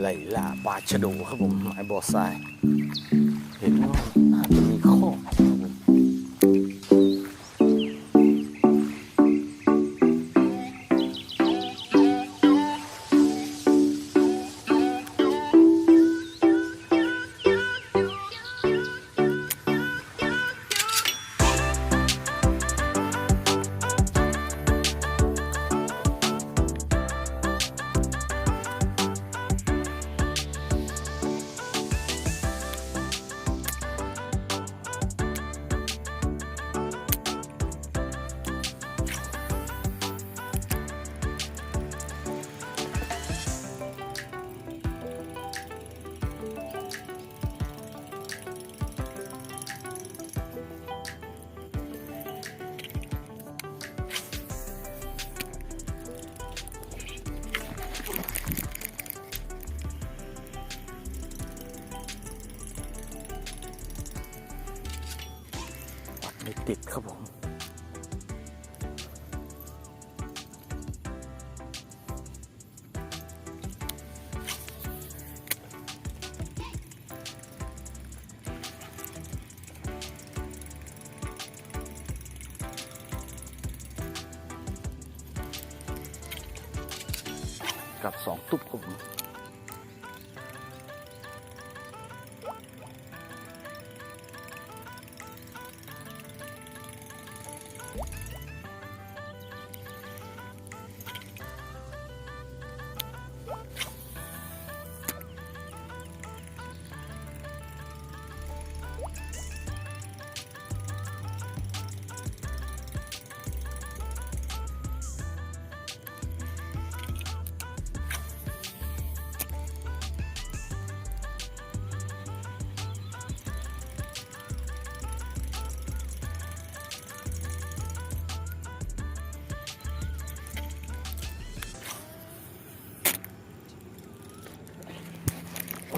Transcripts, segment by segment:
ไล่ล่าปลาชะโดค ติดครับผมกับสองตุ๊บครับผม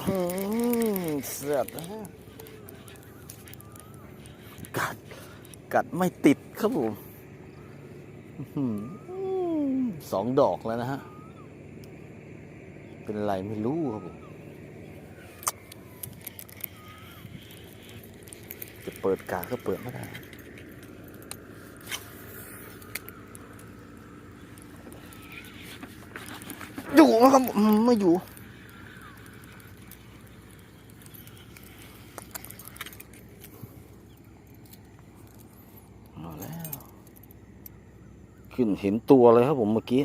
เสียบนะฮะกัด กัดไม่ติดครับผมสองดอกแล้วนะฮะ เป็นไรไม่รู้ครับผม จะเปิดกาก็เปิดไม่ได้อยู่นะครับอืมไม่อยู่ เอาแล้ว ขึ้นเห็นตัวเลยครับผมเมื่อกี้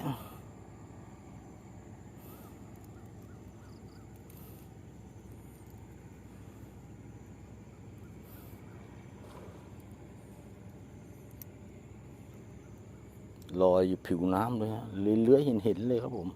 ลอยอยู่ผิวน้ำเลยฮะเลื้อยๆเห็นเห็นๆเลยครับผม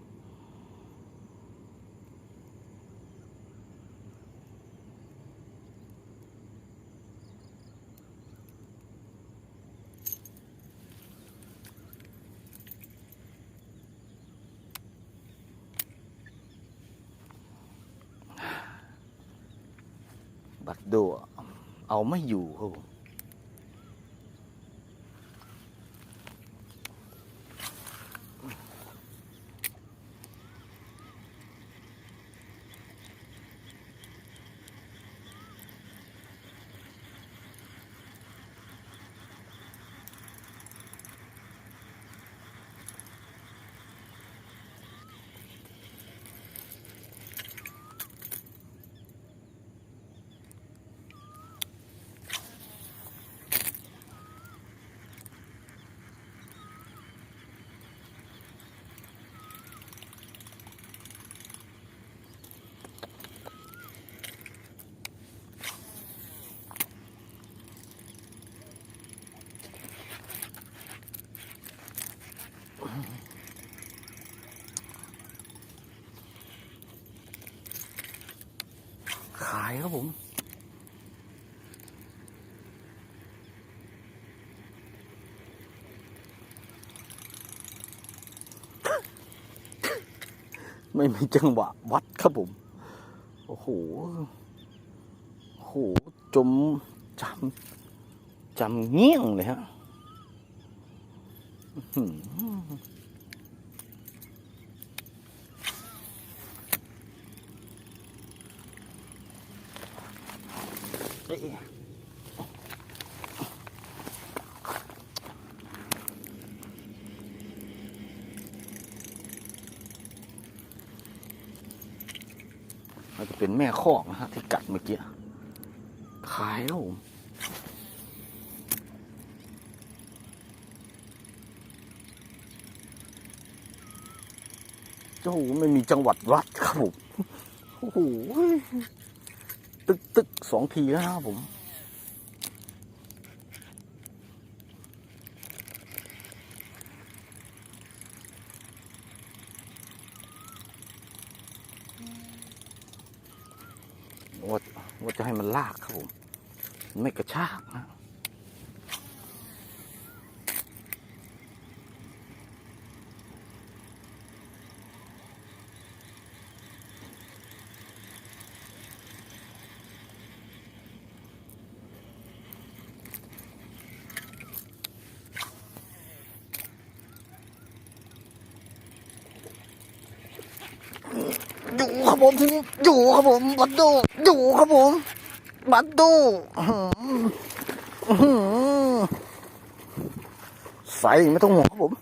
บัดโดเอาไม่อยู่ครับผม ขายครับผม ไม่มีจังหวะ วัดครับผม โอ้โห โอ้โห จมจำจำเงี้ยงเลยฮะ อาจจะเป็นแม่ข้อนะฮะที่กัดเมื่อกี้ขายแล้วผม เจ้าไม่มีจังหวัดวัดครับผมโอ้โหตึกตึกสองทีแล้วนะครับผม ว่าว่าจะให้มันลากครับผม ไม่กระชากนะ อยู่ครับผมทีนี้อยู่ครับผมบัตดูอยู่ครับผมบัตดูใส่ไม่ต้องห่วงครับผม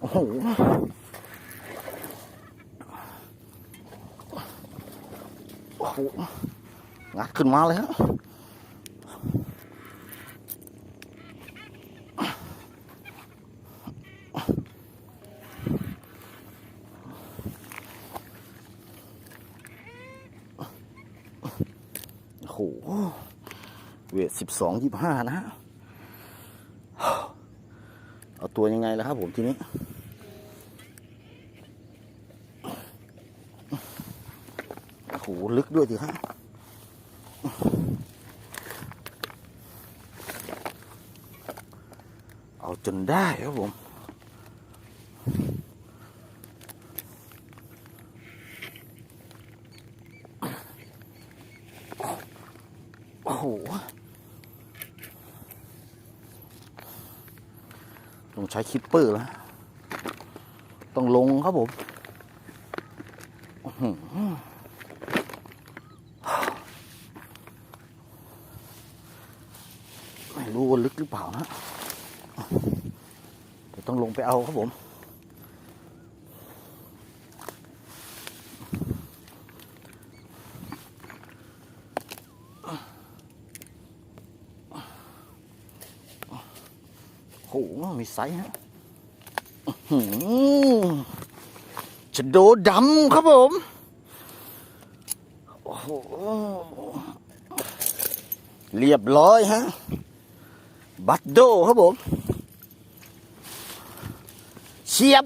โอ้โหโอ้โหงัดขึ้นมาเลยฮะโอ้โห เวทสิบสองยี่ห้านะฮะเอาตัวยังไงล่ะครับผมทีนี้ โอ้โห ลึกด้วยสิครับเอาจนได้ครับผม โอ้โห ต้อง ใช้คิปเปอร์แล้วต้องลงครับผมไม่รู้ว่าลึกหรือเปล่านะเดี๋ยวต้องลงไปเอาครับผม โอ้โหมีไซส์ฮะจะโดดำครับผม โอ้โห เรียบร้อยฮะ บัตโดครับผม เชียบ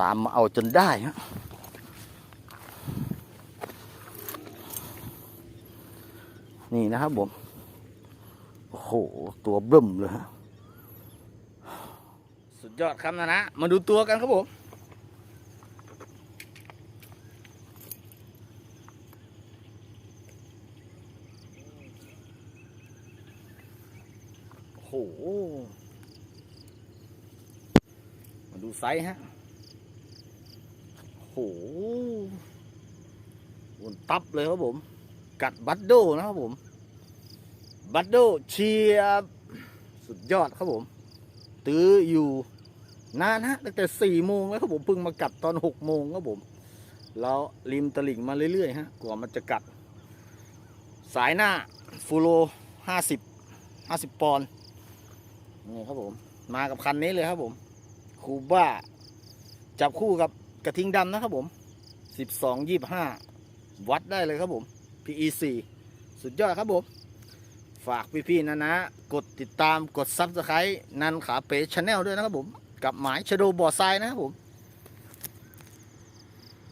ตามมาเอาจนได้ฮะนี่นะครับผม โห ตัวเบิ่มเลยฮะ สุดยอดครับนะนะ มาดูตัวกันครับผม โห มาดูไซส์ฮะโอ้โหอ้วนตับเลยครับผม กัดบัตโดนะครับผม บัตโดเชียบสุดยอดครับผม ตื้ออยู่นานฮะตั้งแต่สี่โมงแล้วครับผมเพิ่งมากัดตอนหกโมงครับผม แล้วริมตลิ่งมาเรื่อยๆฮะกว่ามันจะกัด สายหน้าฟูโรห้าสิบห้าสิบปอนด์นี่ครับผม มากับคันนี้เลยครับผมคูบ้า จับคู่กับกระทิงดำนะครับผมสิบสองยี่ห้าวัดได้เลยครับผม PE 4 สุดยอดครับผม ฝากพี่ๆนะนะ กดติดตามกดซับสไครต์นันขาเป๋ชาแนลด้วยนะครับผม กับหมายชโดบ่อทรายนะครับผม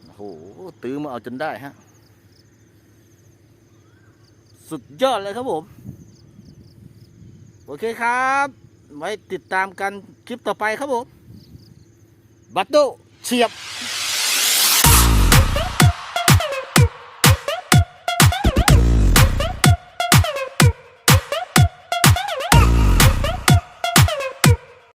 โอ้โห ตื้อมาเอาจนได้ฮะ สุดยอดเลยครับผม โอเคครับ ไว้ติดตามกันคลิปต่อไปครับผม บัตโดเฉียบ